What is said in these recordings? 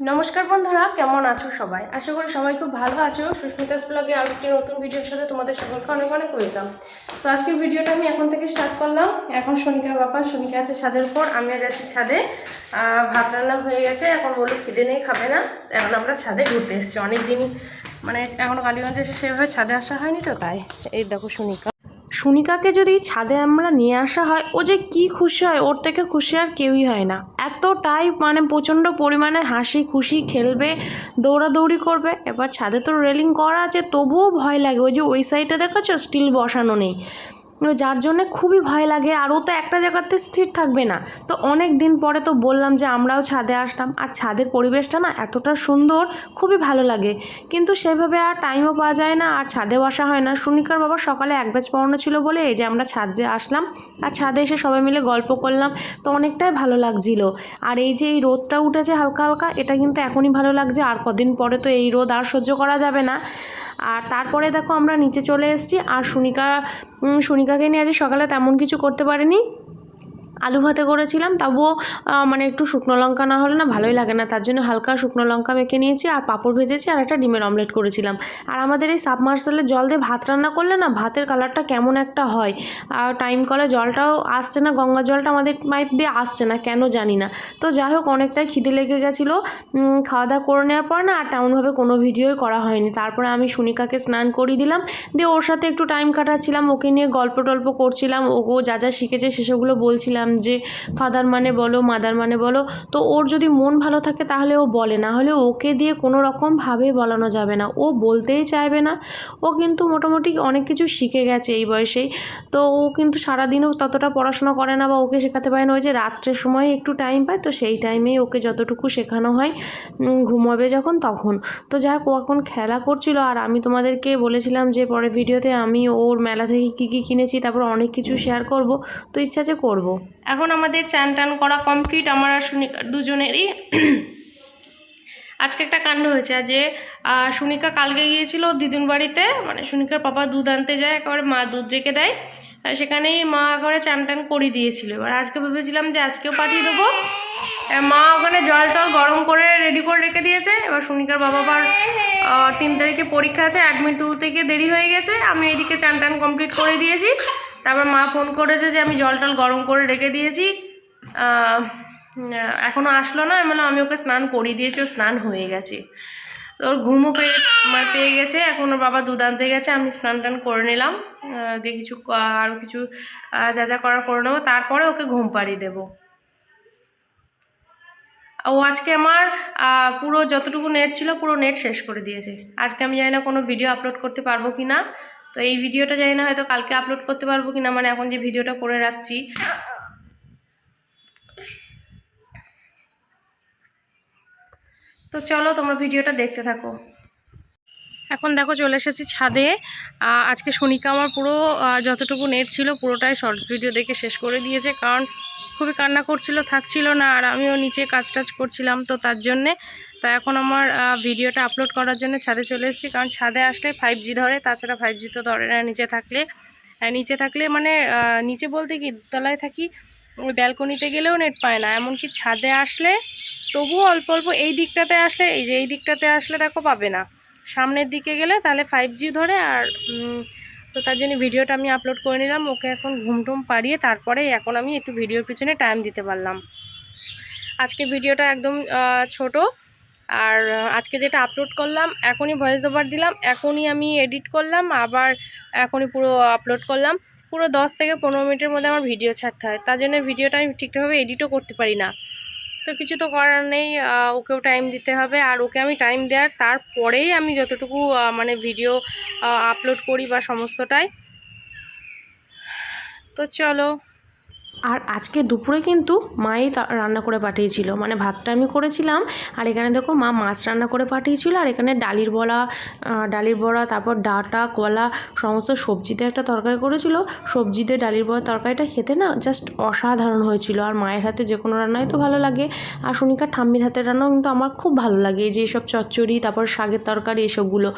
নমস্কার বন্ধুরা, কেমন আছো সবাই? আশা করি সবাই খুব ভালো আছো। সুস্মিতাস ব্লগে আর একটি নতুন ভিডিওর সাথে তোমাদের সকলকে অনেক অনেক ওয়েলকাম। তো আজকের ভিডিওটা আমি এখন থেকে স্টার্ট করলাম। এখন শনিকার বাবা শনিকা আছে ছাদের উপর, আমিও যাচ্ছি ছাদে। ভাত রান্না হয়ে গেছে, এখন বলল খিদে নেই, খাবে না। এখন আমরা ছাদে ঘুরতে এসেছি। অনেক দিন মানে এখন কালীগঞ্জে এসে সেভাবে ছাদে আসা হয়নি তো তাই। এই দেখো শনিকা সুনিকাকে যদি ছাদে আমরা নিয়ে আসা হয়, ও যে কি খুশি হয়, ওর থেকে খুশি আর কেউই হয় না। এতটাই মানে প্রচণ্ড পরিমাণে হাসি খুশি খেলবে, দৌড়াদৌড়ি করবে। এবার ছাদে তো রেলিং করা আছে, তবুও ভয় লাগে। ওই যে ওই সাইডে দেখাচ্ছ স্টিল বসানো নেই। যার জন্যে খুবই ভয় লাগে, আর ও তো একটা জায়গাতে স্থির থাকবে না। তো অনেক দিন পরে তো বললাম যে আমরাও ছাদে আসতাম। আর ছাদের পরিবেশটা না এতটা সুন্দর, খুবই ভালো লাগে। কিন্তু সেভাবে আর টাইমও পাওয়া যায় না, আর ছাদে আসা হয় না। সুনিকার বাবা সকালে এক ব্যাচ পড়ানো ছিল বলে এই যে আমরা ছাদে আসলাম, আর ছাদে এসে সবাই মিলে গল্প করলাম। তো অনেকটাই ভালো লাগছিল। আর এই যে এই রোদটা উঠেছে হালকা হালকা, এটা কিন্তু এখনই ভালো লাগছে। আর কদিন পরে তো এই রোদ আর সহ্য করা যাবে না। আর তারপরে দেখো আমরা নিচে চলে এসেছি, আর সুনিকা সুনিকাকে নিয়ে আজ সকালে তেমন কিছু করতে পারিনি? আলু ভাতে করেছিলাম, তবুও মানে একটু শুকনো লঙ্কা না হলে না ভালোই লাগে না। তার জন্য হালকা শুকনো লঙ্কা মেখে নিয়েছি আর পাঁপড় ভেজেছি আর একটা ডিমের অমলেট করেছিলাম। আর আমাদের এই সাবমার্সালের জল দিয়ে ভাত রান্না করলে না ভাতের কালারটা কেমন একটা হয়। আর টাইম কলে জলটাও আসছে না, গঙ্গা জলটা আমাদের পাইপ দিয়ে আসছে না, কেন জানি না। তো যাই হোক, অনেকটাই খিদে লেগে গেছিল। খাওয়া দাওয়া করে নেওয়ার পর না আর তেমনভাবে কোনো ভিডিওই করা হয়নি। তারপরে আমি সুনিকাকে স্নান করিয়ে দিলাম। দিয়ে ওর সাথে একটু টাইম কাটাচ্ছিলাম। ওকে নিয়ে গল্প টল্প করছিলাম। ও যা যা শিখেছে সেসবগুলো বলছিলাম। যে ফাদার মানে বলো মাদার মানে বলো, তো ওর যদি মন ভালো থাকে তাহলে ও বলে। না হলে ওকে দিয়ে কোনো রকমভাবে বলানো যাবে না। ও বলতেই চাইবে না। ও কিন্তু মোটামুটি অনেক কিছু শিখে গেছে এই বয়সেই। তো ও কিন্তু সারাদিনও ততটা পড়াশোনা করে না বা ওকে শেখাতে পারে না। ওই যে রাত্রের সময় একটু টাইম পায়, তো সেই টাইমেই ওকে যতটুকু শেখানো হয় ঘুমাবে যখন তখন। তো যাই হোক ও এখন খেলা করছিল। আর আমি তোমাদেরকে বলেছিলাম যে পরের ভিডিওতে আমি ওর মেলা থেকে কী কী কিনেছি, তারপর অনেক কিছু শেয়ার করব। তো ইচ্ছা আছে করব। এখন আমাদের চান টান করা কমপ্লিট আমার আর সুনিকা দুজনেরই। আজকে একটা কাণ্ড হয়েছে, যে সুনিকা কালকে গিয়েছিল দিদুন বাড়িতে মানে সুনিকার পাপা দুধ আনতে যায়, একেবারে মা দুধ রেখে দেয়, আর সেখানেই মা একেবারে চান টান করিয়ে দিয়েছিল। এবার আজকে ভেবেছিলাম যে আজকেও পাঠিয়ে দেবো। মা ওখানে জল টল গরম করে রেডি করে রেখে দিয়েছে, এবার সুনিকার বাবা আবার তিন তারিখে পরীক্ষা আছে অ্যাডমিট তুলতে গিয়ে দেরি হয়ে গেছে, আমি এদিকে চান টান কমপ্লিট করে দিয়েছি। তারপর মা ফোন করেছে যে আমি জল টল গরম করে রেখে দিয়েছি। এখনও আসলো না। বললাম, আমি ওকে স্নান করিয়ে দিয়েছি, ও স্নান হয়ে গেছে। ওর ঘুমও পেয়ে মানে পেয়ে গেছে। এখন ওর বাবা দুধ আনতে গেছে, আমি স্নান টান করে নিলাম। দিয়ে কিছু আরও কিছু যা যা করার করে নেব। তারপরে ওকে ঘুম পাড়িয়ে দেবো। ও আজকে আমার পুরো যতটুকু নেট ছিল, পুরো নেট শেষ করে দিয়েছে। আজকে আমি জানি না কোনো ভিডিও আপলোড করতে পারব কি না তো এই ভিডিওটা জানি না হয়তো কালকে আপলোড করতে পারব কি না মানে এখন যে ভিডিওটা করে রাখছি। তো চলো তোমরা ভিডিওটা দেখতে থাকো। এখন দেখো চলে এসেছি ছাদে। আজকে শনিকা আমার পুরো যতটুকু নেট ছিল পুরোটাই শর্ট ভিডিও দেখে শেষ করে দিয়েছে, কারণ খুবই কান্না করছিল, থাকছিল না, আর আমিও নিচে কাজ টাজ করছিলাম, তো তার জন্যে তা এখন আমার ভিডিওটা আপলোড করার জন্য ছাদে চলে এসেছি। কারণ ছাদে আসলে ফাইভ জি ধরে, তাছাড়া ফাইভ জি তো ধরে না নিচে থাকলে। নিচে থাকলে মানে নিচে বলতে কি তলায় থাকি, ওই ব্যালকনিতে গেলেও নেট পায় না। এমনকি ছাদে আসলে তবুও অল্প অল্প এই দিকটাতে আসলে, এই যে এই দিকটাতে আসলে দেখো পাবে না। সামনের দিকে গেলে তাহলে ফাইভ জি ধরে আর তো তার জন্য ভিডিওটা আমি আপলোড করে নিলাম। ওকে এখন ঘুমটুম পাড়িয়ে তারপরে এখন আমি একটু ভিডিওর পিছনে টাইম দিতে পারলাম। আজকে ভিডিওটা একদম ছোট। আর আজকে যেটা আপলোড করলাম, এখনই ভয়েস ওভার দিলাম, এখনই আমি এডিট করলাম, আবার এখনই পুরো আপলোড করলাম। পুরো দশ থেকে পনেরো মিনিটের মধ্যে আমার ভিডিও ছাড়তে হয়, তার জন্য ভিডিওটা আমি ঠিকঠাকভাবে এডিটও করতে পারি না। তো কিছু তো করার নেই ওকেও টাইম দিতে হবে, আর ওকে আমি টাইম দেওয়ার তারপরেই আমি যতটুকু মানে ভিডিও আপলোড করি বা সমস্তটাই। তো চলো আর আজকে দুপুরে কিন্তু মাই রান্না করে পাঠিয়েছিল। মানে ভাতটা আমি করেছিলাম, আর এখানে দেখো মা মাছ রান্না করে পাঠিয়েছিল, আর এখানে ডালির বড়া ডালির বড়া, তারপর ডাটা, কলা, সমস্ত সবজিতে একটা তরকারি করেছিল। সবজিতে ডালির বড়া তরকারিটা খেতে না জাস্ট অসাধারণ হয়েছিল। আর মায়ের হাতে যে কোনো রান্নাই তো ভালো লাগে। আর সুনিকার ঠাম্মির হাতের রান্নাও কিন্তু আমার খুব ভালো লাগে। যে এসব চচ্চড়ি, তারপর শাকের তরকারি, এসবগুলো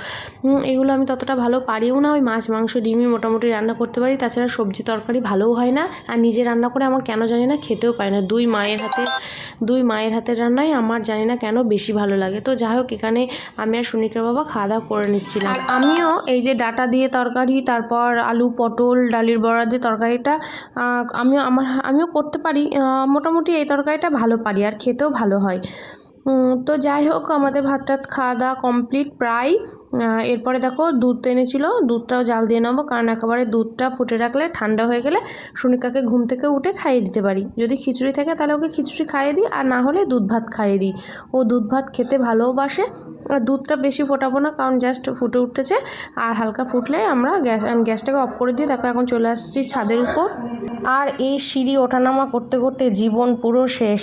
এগুলো আমি ততটা ভালো পারিও না। ওই মাছ, মাংস, ডিমই মোটামুটি রান্না করতে পারি। তাছাড়া সবজি তরকারি ভালোও হয় না। আর নিজে রান্না করে আমার কেন জানি না খেতেও পায় না। দুই মায়ের হাতে, দুই মায়ের হাতের রান্নাই আমার জানি না কেন বেশি ভালো লাগে। তো যাই হোক, এখানে আমি আর সুনিকার বাবা খাওয়া দাওয়া করে নিচ্ছিলাম। আমিও এই যে ডাটা দিয়ে তরকারি, তারপর আলু, পটল, ডালির বড়া দিয়ে তরকারিটা আমিও আমার, আমিও করতে পারি। মোটামুটি এই তরকারিটা ভালো পারি, আর খেতেও ভালো হয়। তো যাই হোক, আমাদের ভাত টাত খাওয়া দাওয়া কমপ্লিট প্রায়। এরপরে দেখো দুধ এনেছিল, দুধটাও জাল দিয়ে নেব, কারণ একেবারে দুধটা ফুটে রাখলে ঠান্ডা হয়ে গেলে সুনিকাকে ঘুম থেকে উঠে খাইয়ে দিতে পারি। যদি খিচুড়ি থাকে তাহলে ওকে খিচুড়ি খাইয়ে দিই, আর না হলে দুধ ভাত খাইয়ে দিই। ও দুধ ভাত খেতে ভালোবাসে, আর দুধটা বেশি ফোটাবো না, কারণ জাস্ট ফুটে উঠেছে, আর হালকা ফুটলে আমরা গ্যাস গ্যাসটাকে অফ করে দিয়ে দেখো এখন চলে আসছি ছাদের উপর। আর এই সিঁড়ি ওঠানামা করতে করতে জীবন পুরো শেষ।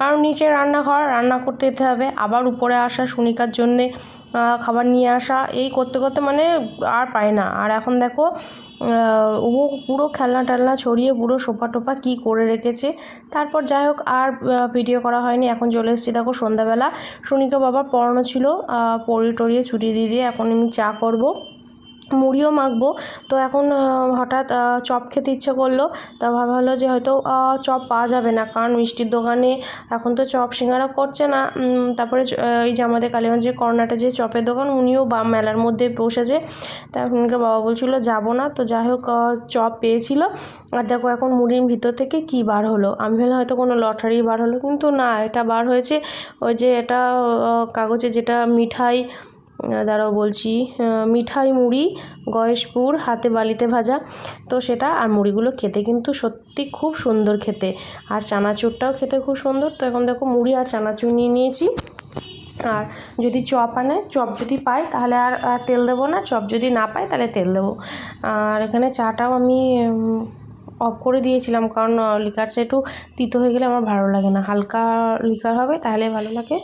কারণ নিচে রান্নাঘর, রান্না করতে যেতে হবে, আবার উপরে আসা সুনিকার জন্যে খাবার নিয়ে আসা এই করতে করতে মানে আর পায় না। আর এখন দেখো ও পুরো খেলনা টেলনা ছড়িয়ে পুরো সোফা টোফা কী করে রেখেছে। তারপর যাই হোক, আর ভিডিও করা হয়নি। এখন চলে এসেছি দেখো সন্ধ্যাবেলা। সুনিকা বাবা পড়ানো ছিল পড়িয়ে টড়িয়ে ছুটি দিয়ে দিয়ে। এখন আমি চা করব। মুড়িও মাখবো। তো এখন হঠাৎ চপ খেতে ইচ্ছে করল। তা ভাবা হলো যে হয়তো চপ পাওয়া যাবে না। কারণ মিষ্টির দোকানে এখন তো চপ সিঙ্গারা করছে না। তারপরে এই যে আমাদের কালীগঞ্জে কর্নাটে যে চপের দোকান, উনিও বা, মেলার মধ্যে বসেছে। তা এখনকে বাবা বলছিল, যাব না। তো যাই হোক চপ পেয়েছিল। আর দেখো এখন মুড়ির ভিতর থেকে কি বার হলো? আমি ভাবলাম হয়তো কোনো লটারি বার হলো। কিন্তু না, এটা বার হয়েছে ওই যে এটা কাগজে যেটা মিঠাই দাঁড়াও বলছি মিঠাই মুড়ি গয়েশপুর হাতে বালিতে ভাজা। তো সেটা আর মুড়িগুলো খেতে কিন্তু সত্যি খুব সুন্দর খেতে। আর চানাচুরটাও খেতে খুব সুন্দর। তো এখন দেখো মুড়ি আর চানাচুর নিয়ে নিয়েছি। আর যদি চপ আনে, চপ যদি পাই তাহলে আর তেল দেবো না। চপ যদি না পাই তাহলে তেল দেবো। আর এখানে চাটাও আমি অফ করে দিয়েছিলাম কারণ লিকার চা একটু তিতো হয়ে গেলে আমার ভালো লাগে না। হালকা লিকার হবে তাহলে ভালো লাগে।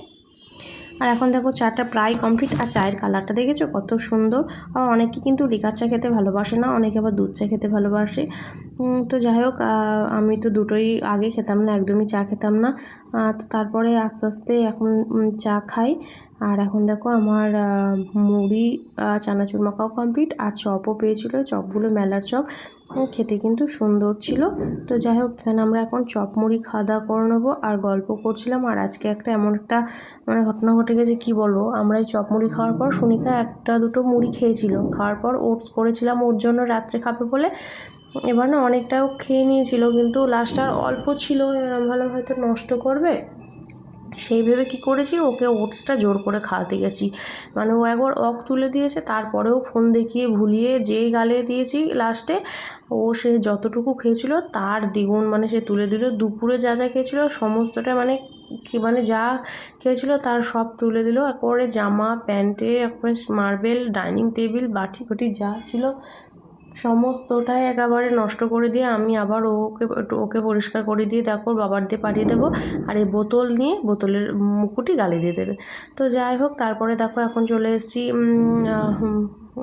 আর এখন দেখো চাটা প্রায় কমপ্লিট আর চায়ের কালারটা দেখেছ? কত সুন্দর। আর অনেকে কিন্তু লিকার চা খেতে ভালোবাসে না, অনেকে আবার দুধ চা খেতে ভালোবাসে। তো যাই হোক আমি তো দুটোই আগে খেতাম না, একদমই চা খেতাম না। তো তারপরে আস্তে আস্তে এখন চা খাই। আর এখন দেখো আমার মুড়ি চানাচুর মাখাও কমপ্লিট আর চপও পেয়েছিল, চপগুলো মেলার চপ। খেতে কিন্তু সুন্দর ছিল। তো যাই হোক, এখানে আমরা এখন চপ, মুড়ি, খাওয়া দাওয়া করে নেব। আর গল্প করছিলাম। আর আজকে একটা এমন একটা মানে ঘটনা ঘটে গেছে, কি বলব? আমরা এই চপ, মুড়ি খাওয়ার পর সুনিকা একটা দুটো মুড়ি খেয়েছিল। খাওয়ার পর ওটস করেছিলাম, ওর জন্য রাত্রে খাবে বলে। এবার না অনেকটাও খেয়ে নিয়েছিল, কিন্তু লাস্ট আর অল্প ছিল। এবার ভাবলাম হয়তো নষ্ট করবে। সেই ভেবে কী করেছি? ওকে ওটসটা জোর করে খাওয়াতে গেছি। মানে ও একবার অক তুলে দিয়েছে, তারপরেও ফোন দেখিয়ে ভুলিয়ে যেই গালে দিয়েছি লাস্টে ও সে যতটুকু খেয়েছিল তার দ্বিগুণ মানে সে তুলে দিল। দুপুরে যা যা খেয়েছিল, সমস্তটা মানে কি মানে যা খেয়েছিল তার সব তুলে দিল। একবারে জামা, প্যান্টে, একবারে মার্বেল, ডাইনিং টেবিল বাটি ফাটি যা ছিল সমস্তটাই একেবারে নষ্ট করে দিয়ে আমি আবার ওকে ওকে পরিষ্কার করে দিয়ে দেখো বাবার দিয়ে পাঠিয়ে দেবো। আর এই বোতল নিয়ে বোতলের মুকুটি গালি দিয়ে দেবে। তো যাই হোক, তারপরে দেখো এখন চলে এসেছি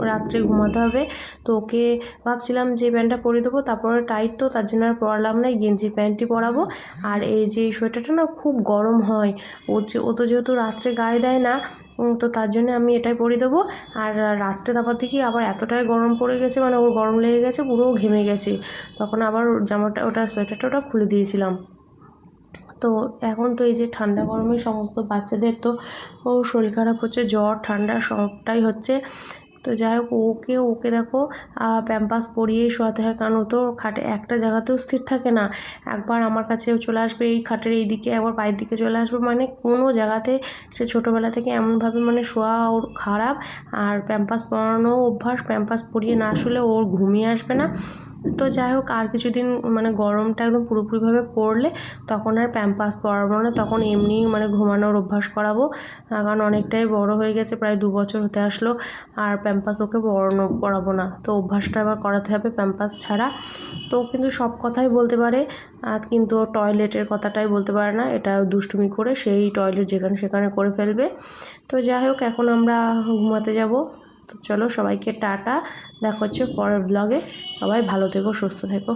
রাত্রে ঘুমাতে হবে। তো ওকে ভাবছিলাম যে প্যান্টটা পরে দেবো, তারপরে টাইট তো, তার জন্য আর পরালাম না গেঞ্জি প্যান্টটি পরাবো। আর এই যে সোয়েটারটা না খুব গরম হয়, ও যে, ও তো যেহেতু রাত্রে গায়ে দেয় না তো তার জন্য আমি এটাই পরিয়ে দেবো। আর রাত্রে তারপর থেকে আবার এতটাই গরম পড়ে গেছে মানে ওর গরম লেগে গেছে, পুরো ঘেমে গেছে। তখন আবার জামাটা, ওটা সোয়েটারটা ওটা খুলে দিয়েছিলাম। তো এখন তো এই যে ঠান্ডা গরমে সমস্ত বাচ্চাদের তো শরীর খারাপ হচ্ছে, জ্বর, ঠান্ডা সবটাই হচ্ছে। তো যাই হোক, ওকে ওকে দেখো প্যাম্পাস পরিয়েই শোয়াতে হয়, কারণ ও তো খাটে, একটা জায়গাতেও স্থির থাকে না। একবার আমার কাছে চলে আসবে, এই খাটের এই দিকে, একবার পায়ের দিকে চলে আসবে মানে কোনো জায়গাতে সে ছোটোবেলা থেকে এমনভাবে মানে শোয়া ওর খারাপ। আর প্যাম্পাস পরানো অভ্যাস প্যাম্পাস পরিয়ে না শুলে ওর ঘুমিয়ে আসবে না। তো যাই হোক, আর কিছুদিন মানে গরমটা একদম পুরোপুরিভাবে পড়লে তখন আর প্যাম্পাস পরাবো না, তখন এমনি মানে ঘুমানোর অভ্যাস করাবো। কারণ অনেকটাই বড় হয়ে গেছে, প্রায় দু বছর হতে আসলো, আর প্যাম্পাস ওকে পড়ানো পড়াবো না। তো অভ্যাসটা এবার করাতে হবে প্যাম্পাস ছাড়া। তো কিন্তু সব কথাই বলতে পারে কিন্তু টয়লেটের কথাটাই বলতে পারে না। এটা দুষ্টুমি করে সেই টয়লেট যেখানে সেখানে করে ফেলবে। তো যাই হোক, এখন আমরা ঘুমাতে যাব। তো চলো সবাইকে টাটা। দেখা হচ্ছে পরের ব্লগে সবাই ভালো থেকো সুস্থ থেকো।